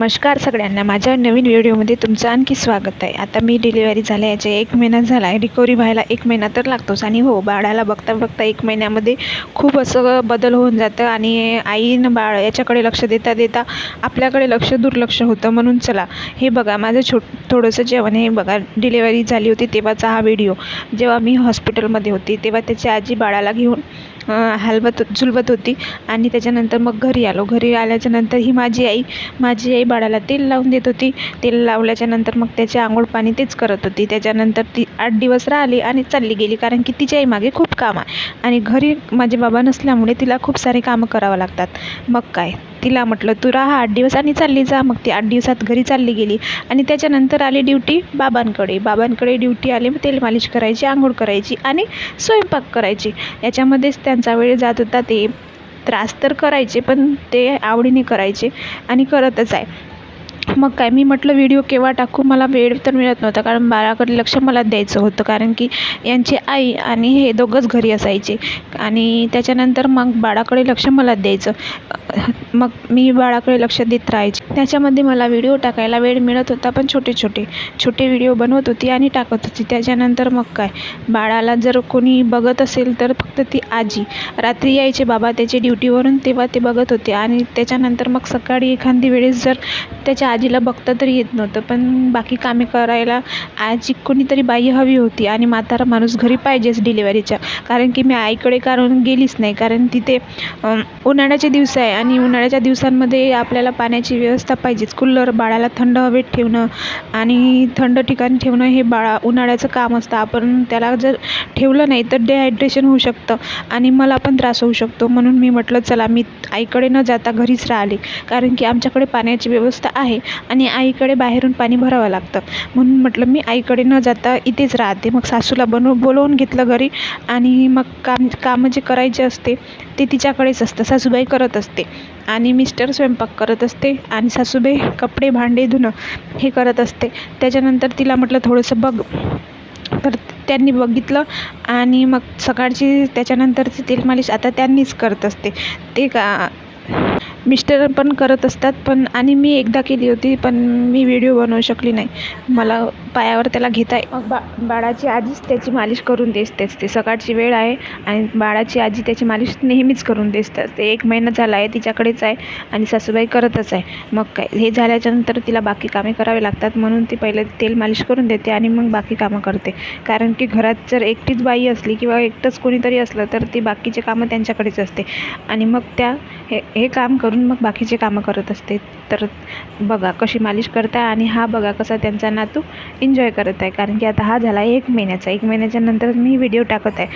नमस्कार सगळ्यांना. माझ्या नवीन व्हिडिओमध्ये तुमचं आणखी स्वागत आहे. आता मी डिलिव्हरी याच्या एक महिना झाला आहे. रिकव्हरी व्हायला एक महिना तर लागतोच. आणि हो बाळाला बघता बघता एक महिन्यामध्ये खूप असं बदल होऊन जातं. आणि आईनं बाळ याच्याकडे लक्ष देता देता आपल्याकडे लक्ष दुर्लक्ष होतं. म्हणून चला हे बघा माझं छोट थोडंसं जेवण हे बघा डिलिव्हरी झाली होती तेव्हाचा हा व्हिडिओ जेव्हा मी हॉस्पिटलमध्ये होती तेव्हा त्याची आजी बाळाला घेऊन हलवत झुलवत होती. आणि त्याच्यानंतर मग घरी आलो. घरी आल्याच्यानंतर ही माझी आई माझी आई बाळाला तेल लावून देत होती. तेल लावल्याच्या नंतर मग त्याचे आंघोळ पाणी तेच करत होती. त्याच्यानंतर ती आठ दिवस राहिली आणि चालली गेली कारण की तिच्या आईमागे खूप काम आहे. आणि घरी माझे बाबा नसल्यामुळे तिला खूप सारे कामं करावं लागतात. मग काय? तिला म्हटलं तू राहा आठ दिवस आणि चालली जा. मग ती आठ दिवसात घरी चालली गेली. आणि त्याच्यानंतर आली ड्युटी बाबांकडे. बाबांकडे ड्युटी आली मग तेल मालिश करायची आंघोळ करायची आणि स्वयंपाक करायची. याच्यामध्येच त्यांचा वेळ जात होता. ते त्रास तर करायचे पण ते आवडीने करायचे आणि करतच आहे. मग काय मी म्हटलं व्हिडिओ केव्हा टाकू? मला वेळ तर मिळत नव्हता कारण बाळाकडे लक्ष मला द्यायचं होतं कारण की यांची आई आणि हे दोघंच घरी असायचे. आणि त्याच्यानंतर मग बाळाकडे लक्ष मला द्यायचं. मग मी बाळाकडे लक्ष देत राहायचे. त्याच्यामध्ये मला व्हिडिओ टाकायला वेळ मिळत होता पण छोटे छोटे छोटे व्हिडिओ बनवत होती आणि टाकत होती. त्याच्यानंतर मग काय बाळाला जर कोणी बघत असेल तर फक्त ती आजी. रात्री यायचे बाबा त्याचे ड्युटीवरून तेव्हा ते बघत होते. आणि त्याच्यानंतर मग सकाळी एखादी वेळेस जर त्याच्या आजीला बघता तरी येत नव्हतं पण बाकी कामे करायला आजी कोणीतरी बाई हवी होती आणि म्हातारा माणूस घरी पाहिजेच डिलिव्हरीच्या कारण की मी आईकडे कारण गेलीच नाही कारण तिथे उन्हाळ्याचे दिवस आहे आणि उन्हाळ्याच्या दिवसांमध्ये आपल्याला पाण्याची व्यवस्था पाहिजेच. कूलर बाळाला थंड हवेत ठेवणं आणि थंड ठिकाणी ठेवणं हे बाळा उन्हाळ्याचं काम असतं. आपण त्याला जर ठेवलं नाही तर डिहायड्रेशन होऊ शकतं आणि मला पण त्रास होऊ शकतो. म्हणून मी म्हटलं चला मी आईकडे न जाता घरीच राहिले. कारण की आमच्याकडे पाण्याची व्यवस्था आहे. आणि आईकडे बाहेरून पाणी भरावं लागतं. म्हणून म्हटलं मी आईकडे न जाता इथेच राहते. मग सासूला बनव बोलवून घेतलं घरी आणि मग काम कामं जे करायचे असते ते तिच्याकडेच असतं. सासूबाई करत असते आणि मिस्टर स्वयंपाक करत असते आणि सासूबाई कपडे भांडे धुणं हे करत असते. त्याच्यानंतर तिला म्हटलं थोडंसं बघ. तर त्यांनी बघितलं आणि मग सकाळची त्याच्यानंतरची तेल मालिश आता त्यांनीच करत असते. ते का मिस्टर पण करत असतात पण आणि मी एकदा केली होती पण मी व्हिडिओ बनवू शकली नाही. मला पायावर त्याला घेता मग बा बाळाची आजीच त्याची मालिश करून देत असते सकाळची वेळ आहे आणि बाळाची आजी त्याची मालिश नेहमीच करून देत असते एक महिना झाला आहे तिच्याकडेच आहे आणि सासूबाई करतच आहे. मग काय? हे झाल्याच्यानंतर तिला बाकी कामे करावे लागतात म्हणून ती पहिले तेल मालिश करून देते आणि मग बाकी कामं करते. कारण की घरात जर एकटीच बाई असली किंवा एकटंच कोणीतरी असलं तर ती बाकीचे कामं त्यांच्याकडेच असते. आणि मग त्या हे हे काम करून मग बाकीचे कामं करत असते. तर बघा कशी मालिश करताय आणि हा बघा कसा त्यांचा नातू एन्जॉय करत आहे. कारण की आता हा झाला आहे एक महिन्याचा. एक महिन्याच्या नंतर मी व्हिडिओ टाकत आहे.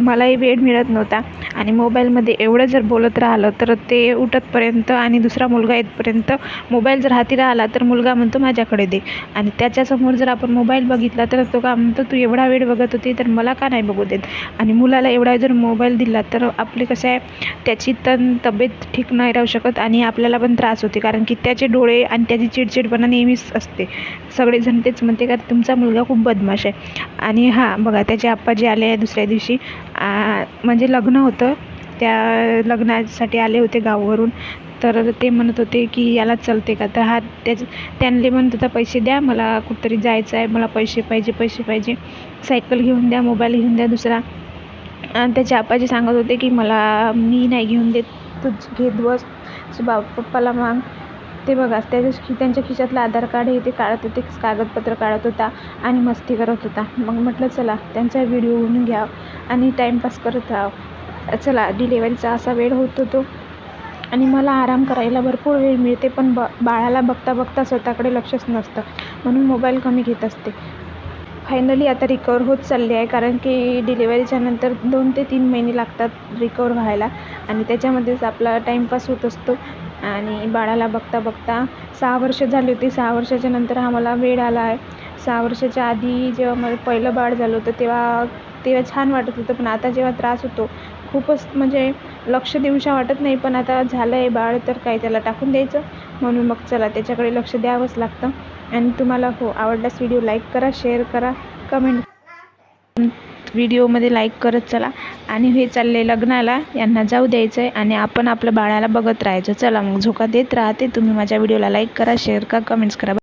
मलाही वेळ मिळत नव्हता. आणि मोबाईलमध्ये एवढं जर बोलत राहिलं तर ते उठतपर्यंत आणि दुसरा मुलगा येतपर्यंत मोबाईल जर हाती राहिला तर मुलगा म्हणतो माझ्याकडे दे. आणि त्याच्यासमोर जर आपण मोबाईल बघितला तर तो का म्हणतो तू एवढा वेळ बघत होती तर मला का नाही बघू देत? आणि मुलाला एवढा जर मोबाईल दिला तर आपले कसं आहे त्याची तन तब्येत ठीक नाही राहू शकत. आणि आपल्याला पण त्रास होते. कारण की त्याचे डोळे आणि त्याची चिडचिडपणा नेहमीच असते. सगळेजण तेच म्हणते का तुमचा मुलगा खूप बदमाश आहे. आणि हां बघा त्याचे आप्पा जे आले दुसऱ्या दिवशी म्हणजे लग्न होतं. त्या लग्नासाठी आले होते गावावरून. तर ते म्हणत होते की याला चलते का? तर हा त्याच त्यांनी म्हणत होता पैसे द्या मला कुठंतरी जायचं आहे. मला पैसे पाहिजे पैसे पाहिजे. सायकल घेऊन द्या मोबाईल घेऊन द्या दुसरा. आणि त्याचे आप्पाजी सांगत होते की मला मी नाही घेऊन देत. तूच घेत बस. बा पप्पाला माग. ते बघा त्याच्या खि त्यांच्या खिशातलं आधार कार्ड हे ते काढत होते कागदपत्र काढत होता आणि मस्ती करत होता. मग म्हटलं चला त्यांचा व्हिडिओ बनवून घ्या आणि टाईमपास करत राहा. चला डिलेवरीचा असा वेळ होत होतो आणि मला आराम करायला भरपूर वेळ मिळते पण ब बाळाला बघता बघता स्वतःकडे लक्षच नसतं. म्हणून मोबाईल कमी घेत असते. फायनली आता रिकवर होत चालली आहे. कारण की डिलिव्हरीच्या नंतर दोन ते तीन महिने लागतात रिकवर व्हायला. आणि त्याच्यामध्येच आपला टाईमपास होत असतो. आणि बाळाला बघता बघता सहा वर्ष झाली होती. सहा वर्षाच्या नंतर हा मला वेळ आला आहे. सहा वर्षाच्या आधी जेव्हा मला पहिलं बाळ झालं होतं तेव्हा तेव्हा छान वाटत होतं. पण आता जेव्हा त्रास होतो खूपच म्हणजे लक्ष देऊशा वाटत नाही. पण आता झालं आहे बाळ तर काय त्याला टाकून द्यायचं? म्हणून मग चला त्याच्याकडे लक्ष द्यावंच लागतं. आणि तुम्हाला हो आवडल्यास व्हिडिओ लाईक करा शेअर करा कमेंट व्हिडिओमध्ये लाईक करत चला. आणि हे चालले लग्नाला यांना जाऊ द्यायचं आहे आणि आपण आपल्या बाळाला बघत राहायचं. चला मग झोका देत राहते. तुम्ही माझ्या व्हिडिओला लाईक करा शेअर करा कमेंट्स करा.